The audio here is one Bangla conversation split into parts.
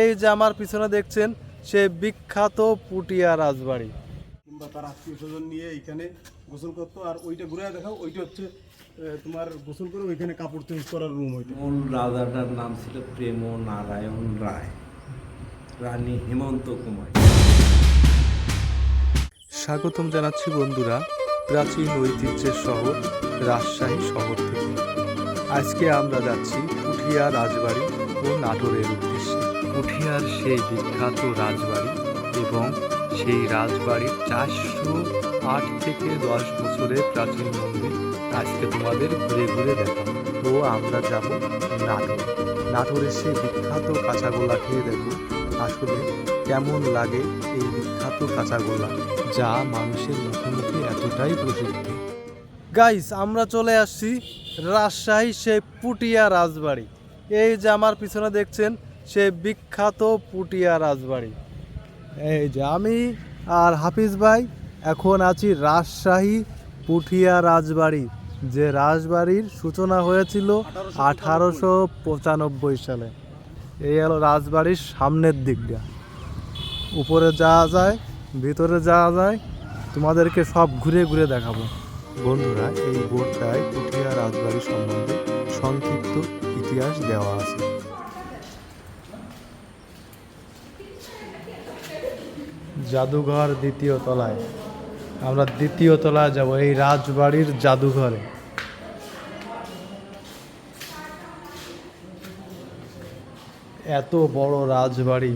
এই যে আমার পিছনে দেখছেন সে বিখ্যাত পুটিয়া রাজবাড়ি। কিংবা তার আত্মীয় স্বজন নিয়ে এখানে গোসল করতো আর ওইটা ঘুরে দেখাও ওইটা হচ্ছে তোমার গোসল করে ওইখানে কাপড় চেঞ্জ করার রুম ওইটা। মূল রাজাটার নাম ছিল প্রেম নারায়ণ রায় রানী হেমন্ত কুমার। স্বাগতম জানাচ্ছি বন্ধুরা প্রাচীন ঐতিহ্যের শহর রাজশাহী শহর থেকে। আজকে আমরা যাচ্ছি পুঠিয়া রাজবাড়ি ও নাটোরের উদ্দেশ্যে পুঠিয়ার সেই বিখ্যাত রাজবাড়ি এবং সেই রাজবাড়ির চারশো আট থেকে দশ বছরের প্রাচীন মন্দির আজকে তোমাদের ঘুরে ঘুরে দেখাবো। তো আমরা যাব নাটোর। নাটোরের সেই বিখ্যাত কাঁচাগোলা খেয়ে দেখো, আসলে কেমন লাগে এই বিখ্যাত কাঁচাগোলা, যা মানুষের মুখে মুখে এতটাই প্রসিদ্ধ। গাইস আমরা চলে আসছি রাজশাহী সেই পুটিয়া রাজবাড়ি। এই যে আমার পিছনে দেখছেন সে বিখ্যাত পুটিয়া রাজবাড়ি। এই যে আমি আর হাফিজ ভাই এখন আছি রাজশাহী পুঠিয়া রাজবাড়ি, যে রাজবাড়ির সূচনা হয়েছিল আঠারোশো পঁচানব্বই সালে। এই হলো রাজবাড়ির সামনের দিকটা। উপরে যাওয়া যায়, ভিতরে যাওয়া যায়, তোমাদেরকে সব ঘুরে ঘুরে দেখাবো। বন্ধুরা, এই বোর্ডটায় পুঠিয়া রাজবাড়ি সম্বন্ধে সংক্ষিপ্ত ইতিহাস দেওয়া আছে। জাদুঘর দ্বিতীয় তলায়। আমরা দ্বিতীয় তলায় যাব, এই রাজবাড়ির জাদুঘরে। এত বড় রাজবাড়ি।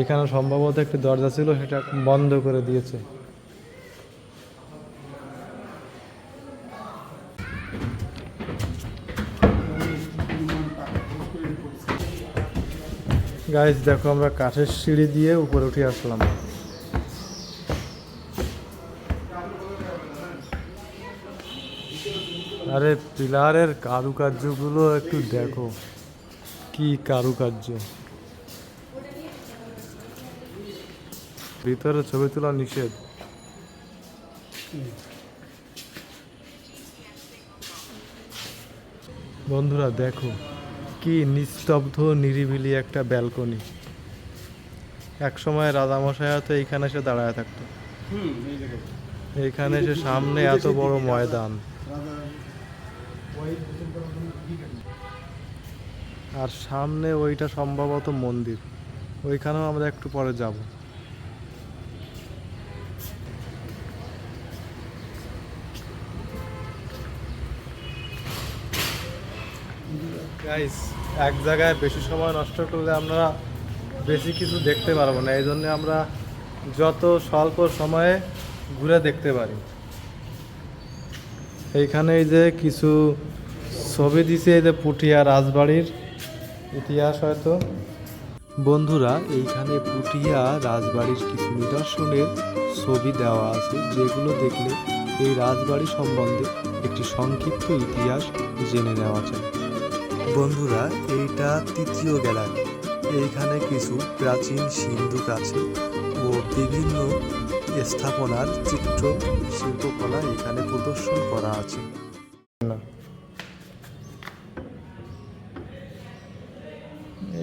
এখানে সম্ভবত একটি দরজা ছিল, সেটা বন্ধ করে দিয়েছে। গাইস দেখো আমরা কাঠের সিঁড়ি দিয়ে উপরে উঠে আসলাম। আরে পিলারের কারুকার্যগুলো একটু দেখো। কি কারুকার্য। ভিতরে ছবি তোলা নিষেধ। বন্ধুরা, দেখো। কি নিস্তব্ধ নিরিবিলি একটা ব্যালকনি। এক সময় রাজামশাই হয়তো এইখানে এসে দাঁড়ায় থাকতো। এখানে এইখানে এসে সামনে এত বড় ময়দান? আর সামনে ওইটা সম্ভবত মন্দির। ওইখানেও আমরা একটু পরে যাব। গাইস এক জায়গায় বেশি সময় নষ্ট করলে আমরা বেশি কিছু দেখতে পারব না। এই জন্য আমরা যত স্বল্প সময়ে ঘুরে দেখতে পারি। এইখানে এই যে কিছু ছবি দিছে এই যে পুঠিয়া রাজবাড়ির ইতিহাস হয়তো। বন্ধুরা, এইখানে পুটিয়া রাজবাড়ির কিছু নিদর্শনের ছবি দেওয়া আছে, যেগুলো দেখলে এই রাজবাড়ি সম্বন্ধে একটি সংক্ষিপ্ত ইতিহাস জেনে নেওয়া যায়। বন্ধুরা, এইটা তৃতীয় গ্যালারি। এইখানে কিছু প্রাচীন সিন্ধুক আছে ও বিভিন্ন স্থাপনার চিত্র, শিল্পকলা এখানে প্রদর্শন করা আছে।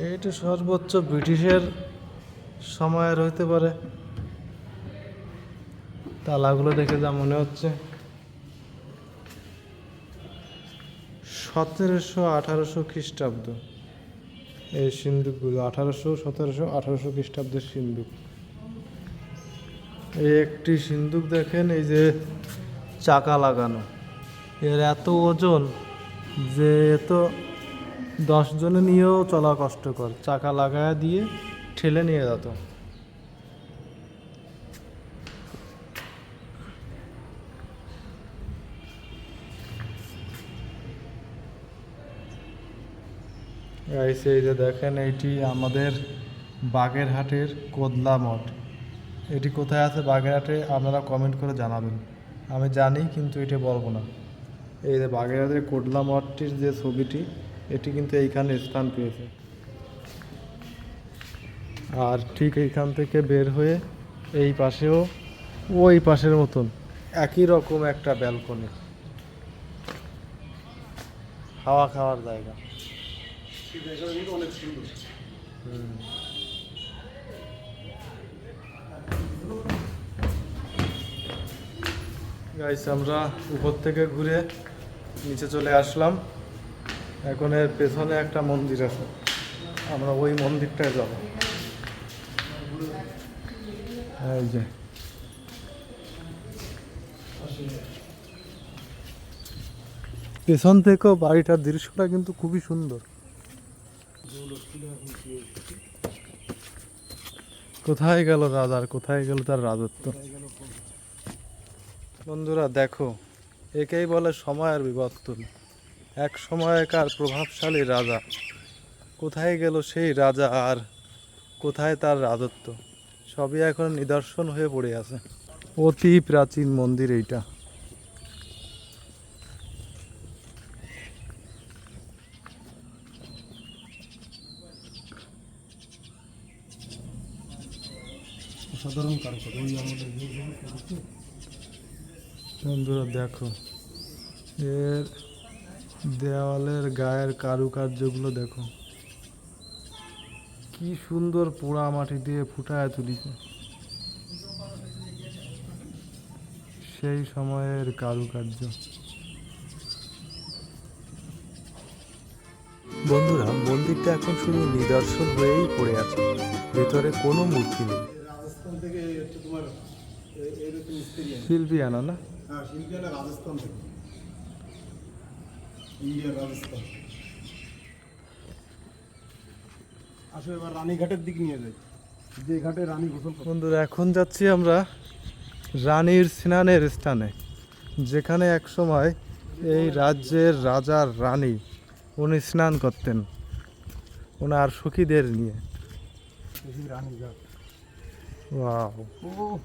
এইটা সর্বোচ্চ ব্রিটিশের সময়ের হইতে পারে। তালাগুলো দেখে যা মনে হচ্ছে। সতেরোশো আঠারোশো খ্রিস্টাব্দ। এই সিন্দুকগুলো আঠারোশো, সতেরোশো আঠারোশো খ্রিস্টাব্দের সিন্দুক এই একটি সিন্দুক দেখেন, এই যে চাকা লাগানো। এর এত ওজন যে এত দশ জনে নিয়েও চলা কষ্টকর। চাকা লাগায় দিয়ে ঠেলে নিয়ে যেত। Guys, এই যে দেখেন এইটি আমাদের বাগেরহাটের কোদলা মঠ। এটি কোথায় আছে বাগেরহাটে আপনারা কমেন্ট করে জানাবেন। আমি জানি কিন্তু এটা বলব না। এই যে বাগেরহাটের কোদলা মঠটির যে ছবিটি এটি কিন্তু এইখানে স্থান পেয়েছে। আর ঠিক এইখান থেকে বের হয়ে এই পাশেও ওই পাশের মতন একই রকম একটা ব্যালকনি। হাওয়া খাওয়ার জায়গা। জায়গাটা কিন্তু অনেক সুন্দর গাইস আমরা উপর থেকে ঘুরে নিচে চলে আসলাম। এখন এর পেছনে একটা মন্দির আছে। আমরা ওই মন্দিরটায় যাব। এই যে। পেছন থেকেও বাড়িটার দৃশ্যটা কিন্তু খুবই সুন্দর। কোথায় গেল রাজার, কোথায় গেল তার রাজত্ব? বন্ধুরা, দেখো, একেই বলে সময়ের বিবর্তন। এক সময়কার প্রভাবশালী রাজা। কোথায় গেল সেই রাজা আর কোথায় তার রাজত্ব? সবই এখন নিদর্শন হয়ে পড়ে আছে। অতি প্রাচীন মন্দির এইটা। অসাধারণ কারুকার্য ওই আমাদের বন্ধুরা দেখো। এর দেওয়ালের গায়ের কারুকার্যগুলো দেখো। কি সুন্দর পোড়া মাটি দিয়ে ফুটায় তুলিছে। সেই সময়ের কারুকার্য। বন্ধুরা মন্দিরটা এখন শুধু নিদর্শন হয়েই পড়ে আছে। ভেতরে কোনো মূর্তি নেই রাজস্থান থেকে হচ্ছে তোমার এ- এরকম মিস্ত্রি আনে। শিল্পী আনা না? হ্যাঁ শিল্পী আনে রাজস্থান থেকে। ইন্ডিয়ার রাজস্থান। আসো এবার রানীঘাটের দিক নিয়ে যাই। যে ঘাটে রানী গোসল বন্ধুরা এখন যাচ্ছি আমরা রানীর স্নানের স্থানে যেখানে এক সময় এই রাজ্যের রাজার রানী উনি স্নান করতেন ওনার সখীদের নিয়ে। ওয়াও। ও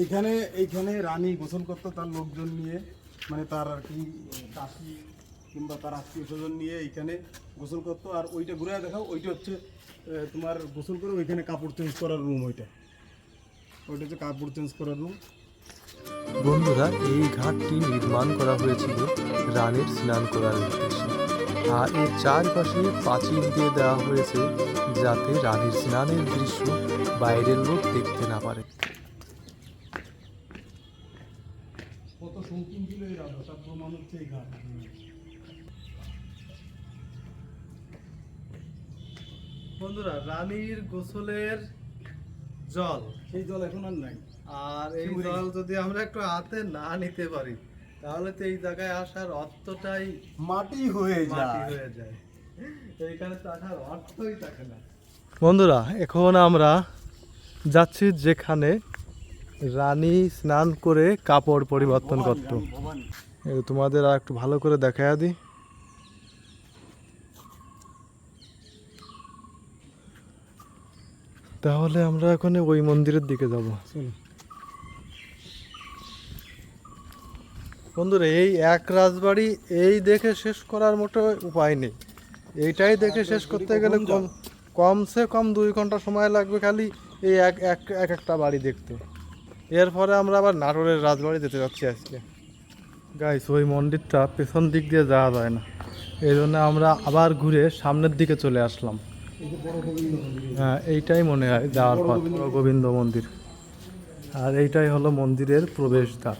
এইখানে এইখানে রানী গোসল করতো তার লোকজন নিয়ে মানে তার আর কি কাশি কিংবা তার আত্মীয় স্বজন নিয়ে এইখানে গোসল করতো। আর ওইটা ঘুরে দেখাও, ওইটা হচ্ছে তোমার গোসল করে ওইখানে কাপড় চেঞ্জ করার রুম ওইটা। ওইটা হচ্ছে কাপড় চেঞ্জ করার রুম বন্ধুরা, এই ঘাটটি নির্মাণ করা হয়েছিল রানীর স্নান করার উদ্দেশ্যে। আর এর চারপাশে পাঁচিল দিয়ে দেওয়া হয়েছে যাতে রানীর স্নানের দৃশ্য বাইরের লোক দেখতে না পারে কত শৌখিন ছিল এই রাজা তার প্রমাণ হচ্ছে এই ঘাট বন্ধুরা রানীর গোসলের জল। সেই জল এখন আর নাই। আর এই জল যদি আমরা একটু হাতে না নিতে পারি তাহলে তো এই জায়গায় আসার অর্থটাই মাটি হয়ে মাটি হয়ে যায়। এইখানে তো আসার অর্থই থাকে না। বন্ধুরা এখন আমরা যাচ্ছি যেখানে রানী স্নান করে কাপড় পরিবর্তন করত। তোমাদের আর একটু ভালো করে দেখায়া দিই। তাহলে আমরা এখন ওই মন্দিরের দিকে যাব। বন্ধুরা এই এক রাজবাড়ি এই দেখে শেষ করার মোটো উপায় নেই। এইটাই দেখে শেষ করতে গেলে কমসে কম দুই ঘণ্টা সময় লাগবে খালি এই এক এক এক একটা বাড়ি দেখতে। এরপরে আমরা আবার নাটোরের রাজবাড়ি যেতে যাচ্ছি আজকে। গাইস ওই মন্দিরটা পেছন দিক দিয়ে যাওয়া যায় না। এই জন্য আমরা আবার ঘুরে সামনের দিকে চলে আসলাম। হ্যাঁ এইটাই মনে হয় যাওয়ার পর গোবিন্দ মন্দির। আর এইটাই হলো মন্দিরের প্রবেশদ্বার।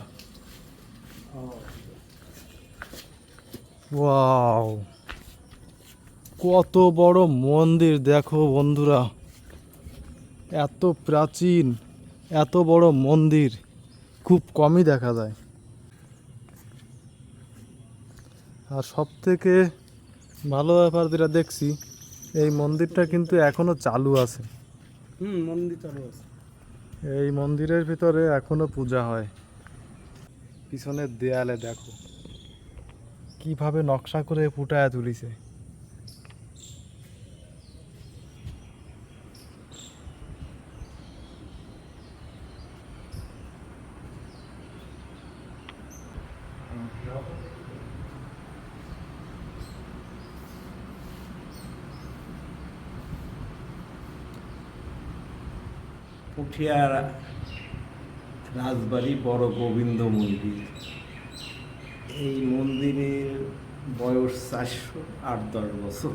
ওয়াও! কত বড় মন্দির, দেখো বন্ধুরা। এত প্রাচীন। এত বড় মন্দির খুব কমই দেখা যায়। আর সব থেকে ভালো ব্যাপার যেটা দেখছি এই মন্দিরটা কিন্তু এখনও চালু আছে। হুম মন্দির চালু আছে। এই মন্দিরের ভিতরে এখনও পূজা হয়। পিছনের দেয়ালে দেখো কীভাবে নকশা করে ফুটায় তুলিছে। পুঠিয়া রাজবাড়ি বড় গোবিন্দ মন্দির। এই মন্দিরের বয়স চারশো আট দশ বছর।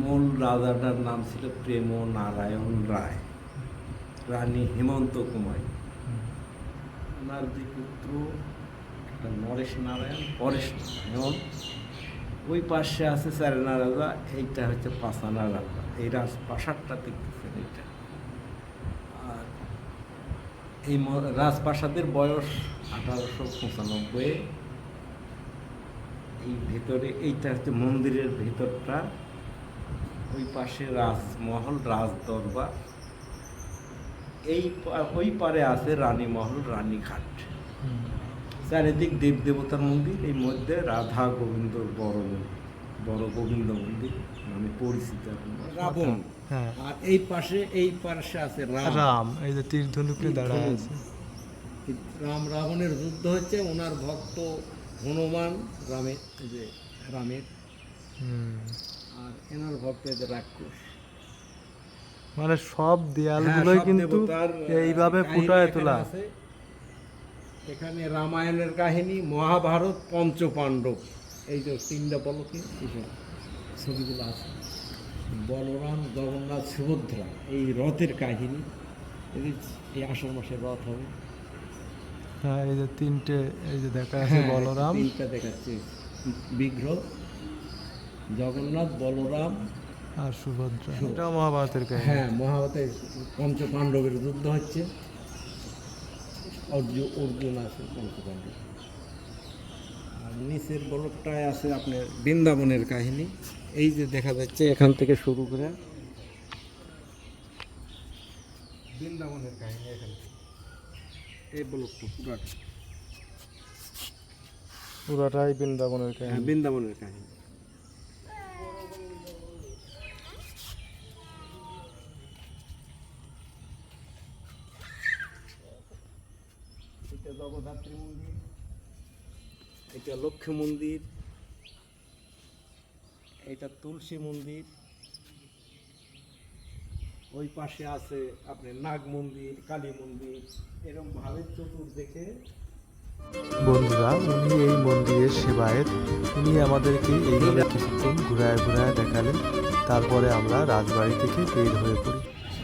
মূল রাজাটার নাম ছিল প্রেম নারায়ণ রায়, রানী হেমন্ত কুমারী। ওনার দুই পুত্র নরেশ নারায়ণ, পরেশ নারায়ণ। ওই পাশে আছে চারেনা রাজা, এইটা হচ্ছে পাঁচানা রাজা। এই রাজপ্রাসাদটা দেখতেছেন, এইটা। এই রাজপ্রাসাদের বয়স আঠারোশো পঁচানব্বই। এই ভেতরে এইটা হচ্ছে মন্দিরের ভেতরটা। ওই পাশে রাজমহল রাজ দরবার এই ওই পারে আছে রানীমহল রানীঘাট। চারিদিক দেব দেবতার মন্দির এই মধ্যে রাধা গোবিন্দ বড় বড় গোবিন্দ মন্দির নামে পরিচিত। রাবণ। আর এই পাশে এই পাশে আছে রাম। রাম এই যে তীর ধনুকে দাঁড়ায় আছে। রাম রাবণের যুদ্ধ হচ্ছে ওনার ভক্ত হনুমান রামের যে রামের। আর এনার ভক্ত যে রাক্ষস। মানে সব দেয়ালগুলোই হ্যাঁ, কিন্তু এইভাবে ফুটায় তোলা। এখানে রামায়ণের কাহিনী মহাভারত পঞ্চপাণ্ডব। এই যে তিনটা এইসব ছবিগুলো আছে। বলরাম জগন্নাথ সুভদ্রা এই রথের কাহিনী। এই আষাঢ় মাসে রথ হবে। হ্যাঁ এই যে তিনটে এই যে দেখা আছে হ্যাঁ, বলরাম। তিনটা দেখাচ্ছে। বিগ্রহ জগন্নাথ বলরাম আর সুভদ্রা। এটা মহাভারতের কাহিনী। হ্যাঁ মহাভারতের পঞ্চপাণ্ডবের যুদ্ধ হচ্ছে। অর্জুন অর্জুন আছে পঞ্চপাণ্ডব। আর নিচের বলকটায় আছে আপনার বৃন্দাবনের কাহিনী। এই যে দেখা যাচ্ছে এখান থেকে শুরু করে বৃন্দাবনের কাহিনী এখান এই বলকটা পুরাটা। পুরাটাই বৃন্দাবনের হ্যাঁ কাহিনী বৃন্দাবনের কাহিনী। এটা জগদ্ধাত্রী মন্দির এটা লক্ষ্মী মন্দির। এটা তুলসী মন্দির। ওই পাশে আছে আপনার নাগ মন্দির কালী মন্দির এরকম ভাবে চতুর্দিকে বন্ধুরা উনি এই মন্দিরের সেবায়েত উনি আমাদেরকে এইভাবে কিছুক্ষণ ঘুরায় ঘুরায় দেখালেন। তারপরে আমরা রাজবাড়ি থেকে বের হয়ে পড়ি।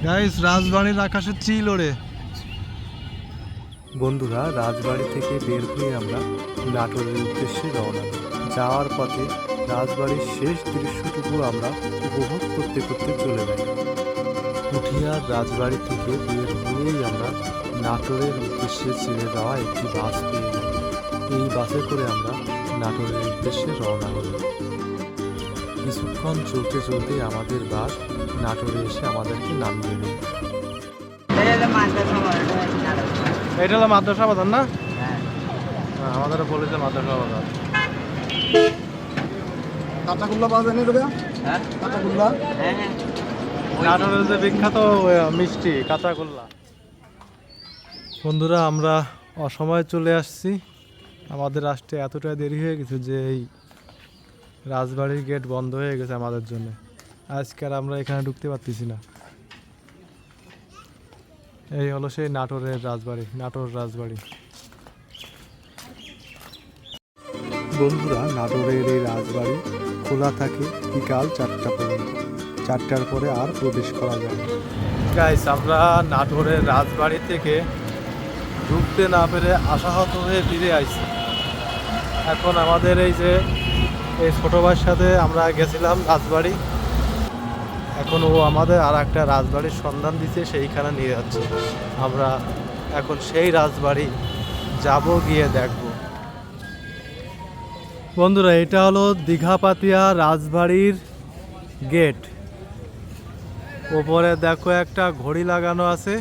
গাইস রাজবাড়ির আকাশে চিল ওড়ে। বন্ধুরা রাজবাড়ি থেকে বের হয়ে আমরা নাটোরের উদ্দেশ্যে রওনা দিই। যাওয়ার পথে রাজবাড়ির শেষ দৃশ্যটুকু আমরা উপভোগ করতে করতে চলে যাই। পুঠিয়ার রাজবাড়ি থেকে বের হয়েই আমরা নাটোরের উদ্দেশ্যে ছেড়ে দেওয়া একটি বাস পেয়ে যাই এই বাসে করে আমরা নাটোরের উদ্দেশ্যে রওনা হই কিছুক্ষণ চলতে চলতে আমাদের বাস নাটোরে এসে আমাদেরকে নামিয়ে দেয় এটা হলো মাদ্রাসা বাজার না? আমাদেরও বলেছে মাদ্রাসা বাজার কাঁচাগোল্লা পাওয়া যায়নি তোকে? কাঁচাগোল্লা নাটোরের যে বিখ্যাত মিষ্টি কাঁচাগোল্লা বন্ধুরা আমরা অসময়ে চলে আসছি। আমাদের আসতে এতটা দেরি হয়ে গেছে যে এই রাজবাড়ির গেট বন্ধ হয়ে গেছে আমাদের জন্য। আজকে আর আমরা এখানে ঢুকতে পারতেছি না। এই হলো সেই নাটোরের রাজবাড়ি নাটোর রাজবাড়ি। বন্ধুরা, নাটোরের এই রাজবাড়ি খোলা থাকে বিকাল চারটা পর্যন্ত। চারটার পরে আর প্রবেশ করা যায় গাইস আমরা নাটোরের রাজবাড়ি থেকে ঢুকতে না পেরে আশাহত হয়ে ফিরে আসছি এখন আমাদের এই যে, এই ছোটো সাথে আমরা গেছিলাম রাজবাড়ি। এখন ও আমাদের আর একটা রাজবাড়ির সন্ধান দিচ্ছে সেইখানে নিয়ে যাচ্ছে। আমরা এখন সেই রাজবাড়ি যাব গিয়ে দেখব। বন্ধুরা এটা হলো দীঘাপাতিয়া রাজবাড়ির গেট। ওপরে দেখো একটা ঘড়ি লাগানো আছে।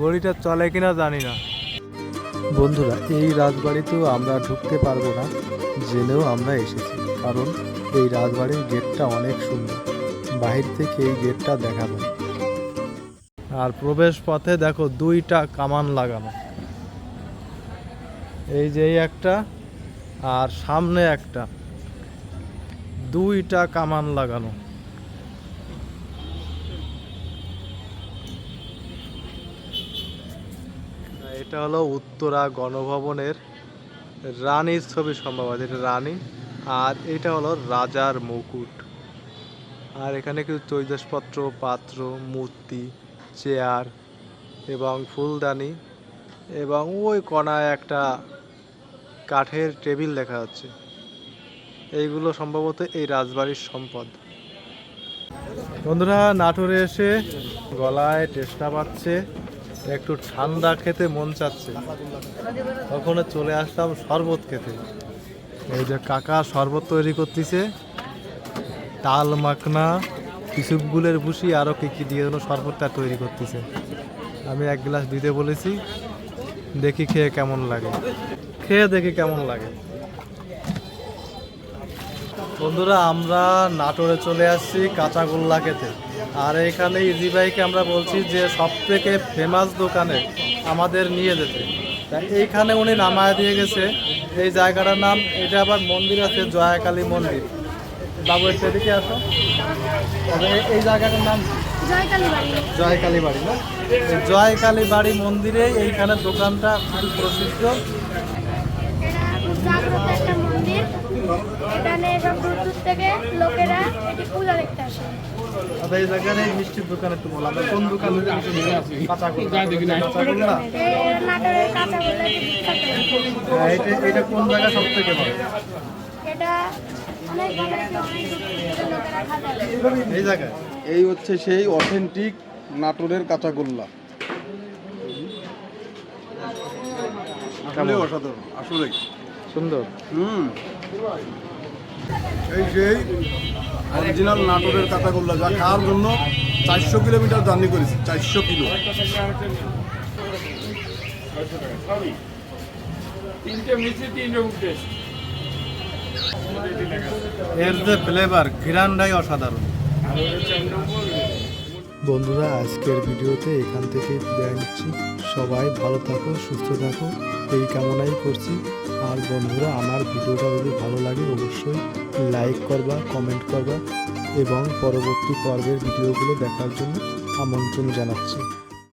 ঘড়িটা চলে কিনা জানি না। বন্ধুরা এই রাজবাড়িতেও আমরা ঢুকতে পারব না জেনেও আমরা এসেছি কারণ এই রাজবাড়ির গেটটা অনেক সুন্দর। বাহির থেকে এই গেটটা দেখা যায় আর প্রবেশ পথে দেখো দুইটা কামান লাগানো। এই যে এই একটা আর সামনে একটা। দুইটা কামান লাগানো। এটা হলো উত্তরা গণভবনের রানীর ছবি সম্ভবত, এটা রানী। আর এটা হলো রাজার মুকুট। আর এখানে কিছু তৈজসপত্র পাত্র, মূর্তি, চেয়ার এবং ফুলদানি এবং ওই কোনায় একটা কাঠের টেবিল দেখা যাচ্ছে। এইগুলো সম্ভবত এই রাজবাড়ির সম্পদ। বন্ধুরা, নাটোরে এসে গলায় টেস্টা পাচ্ছে, একটু ঠান্ডা খেতে মন চাচ্ছে। তখন চলে আসলাম শরবত খেতে। এই যে কাকা শরবত তৈরি করতেছে, তাল মাখনা কিসুপগুলের ভুসি আরও কী কী দিয়ে যেন শরবতটা তৈরি করতেছে। আমি এক গ্লাস দিতে বলেছি, দেখি খেয়ে কেমন লাগে। খেয়ে দেখি কেমন লাগে। বন্ধুরা আমরা নাটোরে চলে আসছি কাঁচাগোল্লা খেতে। আর এখানে ইজি বাইকে আমরা বলছি যে সব থেকে ফেমাস দোকানে আমাদের নিয়ে যেতে। এইখানে উনি নামায় দিয়ে গেছে। এই জায়গাটার নাম এটা আবার মন্দির আছে জয়াকালী মন্দির। বাবু একটু এদিকে আসো। তবে এই- জায়গাটার নাম? জয়কালী বাড়ি। না? জয়কালী বাড়ি মন্দিরে এইখানে দোকানটা খুব প্রসিদ্ধ। খুব একটা মন্দির। এখানে সব দূর দূর থেকে লোকেরা এটি পূজা দেখতে আসে। আচ্ছা এই মিষ্টির দোকান একটু বললাম কোন দোকান নাটোরের কাঁচা হ্যাঁ, এটা এটা কোন জায়গা সব থেকে ভালো? এটা অনেক ভালো অনেক দূর থেকে লোকেরা খাতে আসে। এই জায়গায়? এই হচ্ছে সেই অথেন্টিক নাটোরের কাঁচাগোল্লা আসলে অসাধারণ আসলে। সুন্দর। হুম। এই সেই অরিজিনাল নাটোরের কাঁচাগোল্লা যা খাওয়ার জন্য চারশো কিলোমিটার জার্নি করেছি চারশো কিলো। এর যে ফ্লেভার ঘিরানটাই অসাধারণ। বন্ধুরা আজকের ভিডিওতে এখান থেকেই বিদায় নিচ্ছি। সবাই ভালো থাকো সুস্থ থাকো। এই কামনাই করছি। আর বন্ধুরা, আমার ভিডিওটা যদি ভালো লাগে, অবশ্যই লাইক করবা কমেন্ট করবা এবং পরবর্তী পর্বের ভিডিওগুলো দেখার জন্য আমন্ত্রণ জানাচ্ছি।